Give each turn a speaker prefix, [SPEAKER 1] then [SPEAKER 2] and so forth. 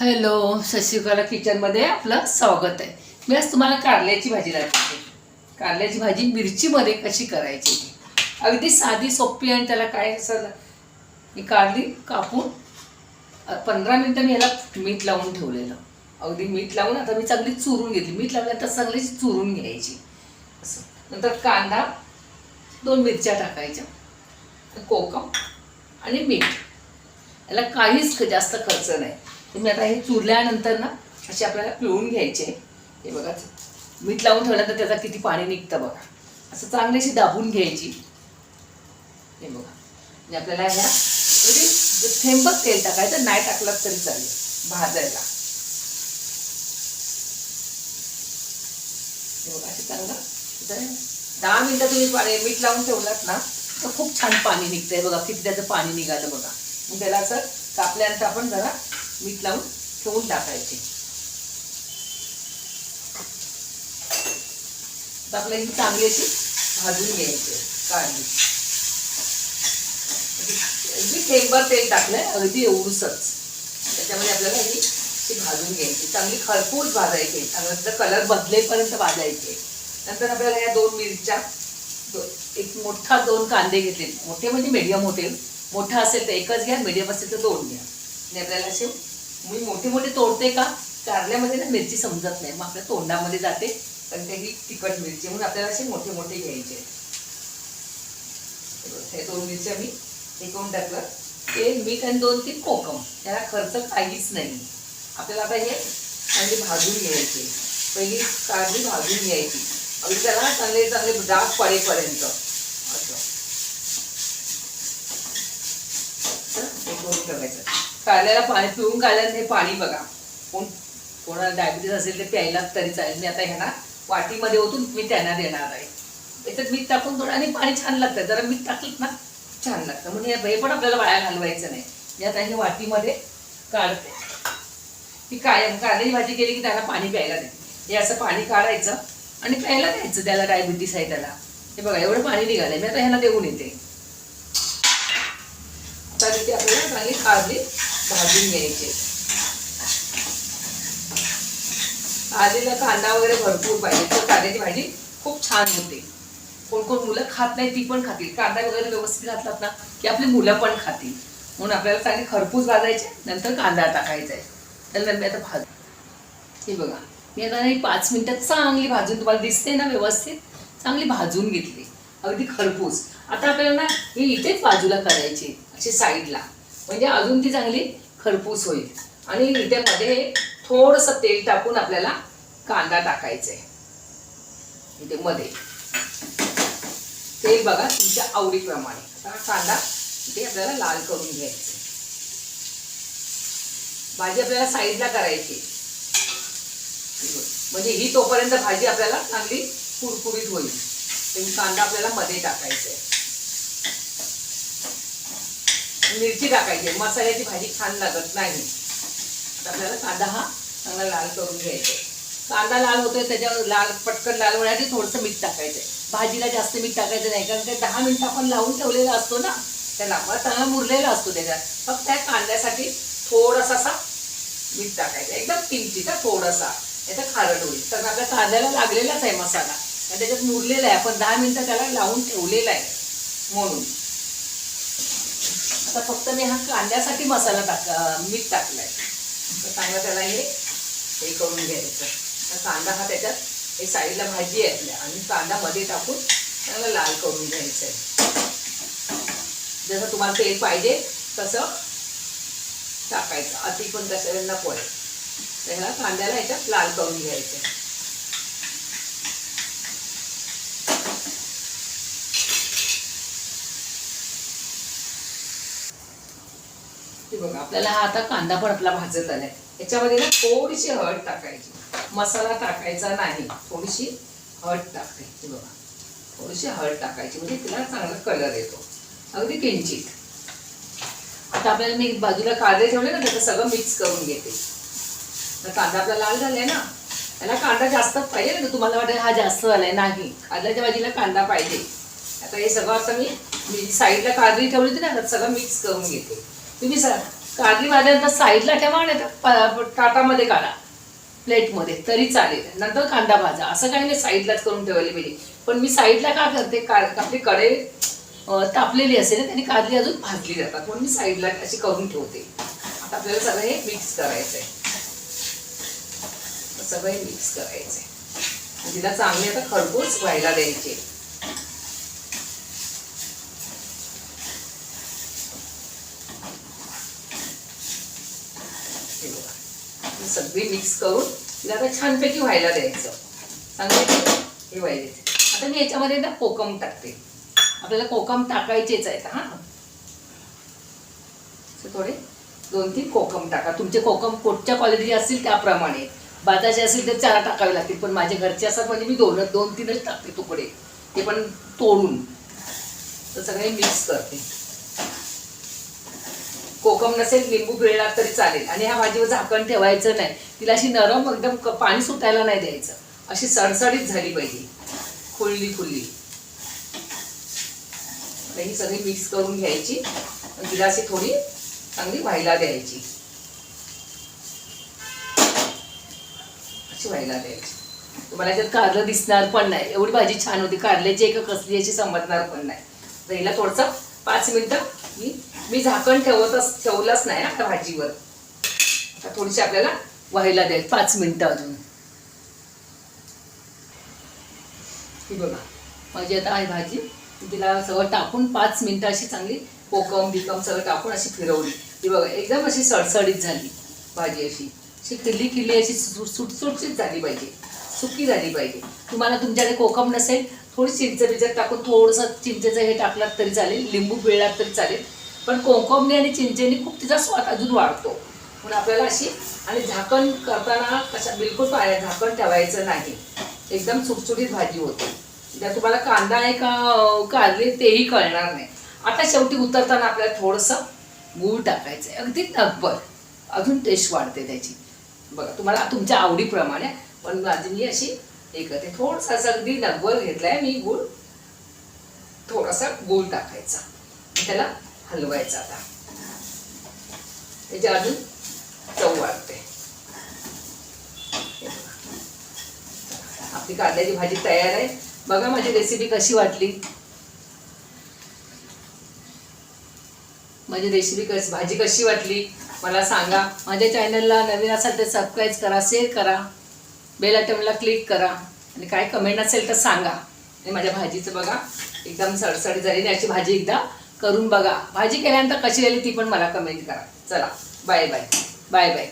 [SPEAKER 1] Hello Shashikala किचनमध्ये आपलं स्वागत आहे. मी आज तुम्हाला कारल्याची भाजी दाखवते. कारल्याची भाजी मिरचीमध्ये कशी करायची? अगदी साधी सोपी आणि त्याला काय असं मी कारली कापून पंधरा मिनटं मी याला मीठ लावून ठेवलेलं. अगदी मीठ लावून आता मी चांगली चुरून घेतली. मीठ लावल्यानंतर चांगली चुरून घ्यायची. असं. नंतर कांदा दोन मिरच्या टाकायच्या. कोकम आणि मीठ. याला काहीच जास्त खर्च नाही. तुम्ही आता हे चुरल्यानंतर ना असे आपल्याला पिळून घ्यायचे. हे बघा मीठ लावून ठेवल्यानंतर त्याचा किती पाणी निघतं बघा. असं चांगलीशी दाबून घ्यायची. हे बघा. म्हणजे आपल्याला ह्या म्हणजे थेंबच तेल टाकायचं नाही टाकलं तरी चालेल भाजायला. हे बघा असं चांगलं दहा मिनटं तुम्ही पाणी मीठ लावून ठेवलात ना तर खूप छान पाणी निघतंय. बघा किती त्याचं पाणी निघालं बघा. मग त्याला असं कापल्यानंतर आपण जरा मीठ लावून ठेवून टाकायचे. आपल्या ही चांगली अशी भाजून घ्यायची काढली अगदी थेंबर तेल टाकलंय अगदी एवढूसच. त्याच्यामध्ये आपल्याला ही अशी भाजून घ्यायची. चांगली खरपूस भाजायची. चांगलं कलर बदलेपर्यंत भाजायचे. नंतर आपल्याला या दोन मिरच्या दो- एक मोठा दोन कांदे घेतले. मोठे म्हणजे मीडियम होते मोठा असेल तर एकच घ्या मीडियम असेल तर दोन घ्या. आपल्याला असे मी मोठे मोठे तोडते का? कारल्यामध्ये ना मिरची समजत नाही. मग आपल्या तोंडामध्ये जाते. पण ते ही तिखट मिरची. म्हणून आपल्याला असे मोठे मोठे घ्यायचे. हे दोन मिरच्या मी हे करून टाकलं. ते मीठ आणि दोन तीन कोकम. त्याला खर्च काहीच नाही. आपल्याला आता हे चांगली भाजून घ्यायचे. पहिली कारली भाजून घ्यायची. अगदी त्याला चांगले चांगले डाग पडेपर्यंत. असं. तर हे करून ठेवायचं. काल्याला पाणी पिऊन काढल्यानं हे पाणी बघा. कोण कोणाला डायबिटीस असेल ते प्यायला तरी चालेल. मी आता ह्यांना वाटीमध्ये ओतून मी त्यांना देणार आहे. त्याच्यात मीठ टाकून थोडं आणि पाणी छान लागतं. जरा मीठ टाकलं ना छान लागतं. म्हणजे हे पण आपल्याला वाया घालवायचं नाही. मी आता हे वाटीमध्ये काढते. ती कायम कांद्याची भाजी केली की त्याला पाणी प्यायला देते. हे असं पाणी काढायचं आणि प्यायला द्यायचं. त्याला डायबिटीस आहे त्याला. हे बघा एवढं पाणी निघालंय. मी आता ह्याला देऊन येते. आता ती आपल्याला चांगली काढली भाजून घ्यायचे. भाजीला कांदा वगैरे भरपूर पाहिजे. तर कांद्याची भाजी खूप छान होते. कोण कोण मुलं खात नाही ती पण खातील. कांदा वगैरे व्यवस्थित घातलात ना की आपली मुलं पण खातील. म्हणून आपल्याला चांगली खरपूस भाजायचे नंतर कांदा टाकायचा आहे. नंतर मी आता भाज. हे बघा मी आता नाही पाच मिनटात चांगली भाजून तुम्हाला दिसते ना व्यवस्थित. चांगली भाजून घेतली. अगदी खरपूस. आता आपल्याला ना हे इथेच बाजूला करायचे अशी साईडला म्हणजे अजून ती चांगली खरपूस होईल. आणि इथे मध्ये थोडंसं तेल टाकून आपल्याला कांदा टाकायचा आहे इथे मध्ये तेल बघा तुमच्या आवडीप्रमाणे. आता कांदा इथे आपल्याला लाल करून घ्यायचे भाजी आपल्याला साईडला करायची. म्हणजे ही तोपर्यंत भाजी आपल्याला चांगली कुरकुरीत होईल. कांदा आपल्याला मध्ये टाकायचा आहे मिरची टाकायची. आहे. मसाल्याची भाजी छान लागत नाही. आपल्याला कांदा हा चांगला लाल करून घ्यायचा आहे. कांदा लाल होतोय त्याच्यावर लाल पटकन लाल होण्यासाठी थोडंसं मीठ टाकायचं आहे. भाजीला जास्त मीठ टाकायचं नाही कारण ते दहा मिनिटं आपण लावून ठेवलेला असतो ना त्याला मग चांगला मुरलेला असतो त्याच्यात. फक्त त्या कांद्यासाठी थोडासा असा मीठ टाकायचं एकदम किमतीचा थोडासा. याचा खारट होईल. कारण आपल्या कांद्याला लागलेलाच आहे मसाला. आणि त्याच्यात मुरलेला आहे. आपण दहा मिनिटं त्याला लावून ठेवलेला आहे. म्हणून. आता फक्त मी हा कांद्यासाठी मसाला टाक मीठ मीठ आहे तर चांगलं त्याला हे हे करून घ्यायचं. तर कांदा हा त्याच्यात हे साईडला भाजी आहे आपल्या आणि कांदा मध्ये टाकून त्याला लाल करून घ्यायचं आहे जसं तुम्हाला तेल पाहिजे तसं टाकायचं. अति पण कसं नको आहे तर ह्याला कांद्याला ह्याच्यात लाल करून घ्यायचं आहे बघा आपल्याला हा आता कांदा पण आपला भाजत आलाय. याच्यामध्ये ना थोडीशी हळद टाकायची. मसाला टाकायचा नाही. थोडीशी हळद टाकते बघा. थोडीशी हळद टाकायची. म्हणजे तिला चांगला कलर येतो. अगदी किंचित. आता आपल्याला मी बाजूला कांदे ठेवले ना त्याचं सगळं मिक्स करून घेते. तर कांदा आपला लाल झालाय ना त्याला कांदा जास्त पाहिजे ना तुम्हाला वाटेल हा जास्त झालाय. नाही. कांद्याच्या भाजीला कांदा पाहिजे. आता हे सगळं आता मी साईडला काजळी ठेवली होती ना सगळं मिक्स करून घेते. तुम्ही सर कारली भाज्यांचा साईडला ठेवा आणि तर ताटामध्ये काढा. प्लेटमध्ये तरी चालेल. नंतर कांदा भाजा. असं काही नाही साईडलाच करून ठेवली पाहिजे पण मी साईडला का करते? का आपली कडे तापलेली असेल ना त्यांनी काढली अजून भाजली जातात. म्हणून मी साईडला अशी करून ठेवते. आता आपल्याला सगळं हे मिक्स करायचं आहे सगळं हे मिक्स करायचं आहे म्हणजे तिला चांगले आता खरपूस व्हायला द्यायचे. ही सगळी मिक्स करून तिला आता छानपैकी व्हायला द्यायचं. चांगले हे व्हायला आता मी याच्यामध्ये ना कोकम टाकते. आपल्याला कोकम टाकायचेच आहेत हा. थोडे दोन तीन कोकम टाका. तुमचे कोकम कोटच्या क्वालिटीचे असतील त्याप्रमाणे. बाजाचे असतील तर चार टाकावे लागतील पण माझे घरचे असतात म्हणजे मी दोन दोन तीनच टाकते तुकडे. ते पण तोडून. तर सगळे मिक्स करते. कोकम नसेल लिंबू पिळला तरी चालेल. आणि ह्या भाजीवर झाकण ठेवायचं नाही. तिला अशी नरम एकदम क- पाणी सुटायला नाही द्यायचं. अशी सडसडीत झाली पाहिजे खुलली खुल्ली ही सगळी मिक्स करून घ्यायची. तिला अशी थोडी चांगली व्हायला द्यायची. अशी व्हायला द्यायची. तुम्हाला याच्यात कारलं दिसणार पण नाही. एवढी भाजी छान होती. कारल्याची एक कसली याची समजणार पण नाही. तर हिला थोडंसं पाच मिनटं मी मी झाकण ठेवतच ठेवलंच नाही आता भाजीवर. आता थोडीशी आपल्याला व्हायला द्यायची पाच मिनिटं अजून. ही बघा माझी आता आहे भाजी. तिला सगळं टाकून पाच मिनिटं अशी चांगली कोकम बिकम सगळं टाकून अशी फिरवली. ही बघा एकदम अशी सडसडीत झाली भाजी अशी. अशी किल्ली किल्ली अशी सुट झाली पाहिजे. सुकी झाली पाहिजे. तुम्हाला तुमच्याकडे कोकम नसेल थोडी चिंच बिचत टाकून थोडंसं चिंचेचं हे टाकलात तरी चालेल लिंबू पिळलात तरी चालेल. पण कोकमने आणि चिंचेने खूप तिचा स्वाद अजून वाढतो. म्हणून आपल्याला अशी आणि झाकण करताना कशा बिलकुल झाकण ठेवायचं नाही. एकदम सुटसुटीत भाजी होते. त्या तुम्हाला कांदा आहे का काढले तेही कळणार नाही. आता शेवटी उतरताना आपल्याला थोडंसं गूळ टाकायचं आहे. अगदी नब्बर अजून टेस्ट वाढते त्याची. बघा तुम्हाला तुमच्या आवडीप्रमाणे पण माझी मी अशी हे करते. थोडंसं असं अगदी नब्बर घेतलाय मी गूळ. थोडासा गूळ टाकायचा. त्याला हलवायचा आता. त्याच्या अजून चव वाढते. आपली कांद्याची भाजी तयार आहे. बघा माझी रेसिपी कशी वाटली. माझी रेसिपी कशी भाजी कशी वाटली मला सांगा. माझ्या चॅनलला नवीन असाल तर सबस्क्राईब करा शेअर करा. बेल आयटमला क्लिक करा. आणि काय कमेंट असेल तर सांगा. आणि माझ्या भाजीचं बघा एकदम सडसडी झाली अशी भाजी एकदा करून बघा. भाजी केल्यानंतर कशी झाली ती पण मला कमेंट करा. चला. Bye bye bye bye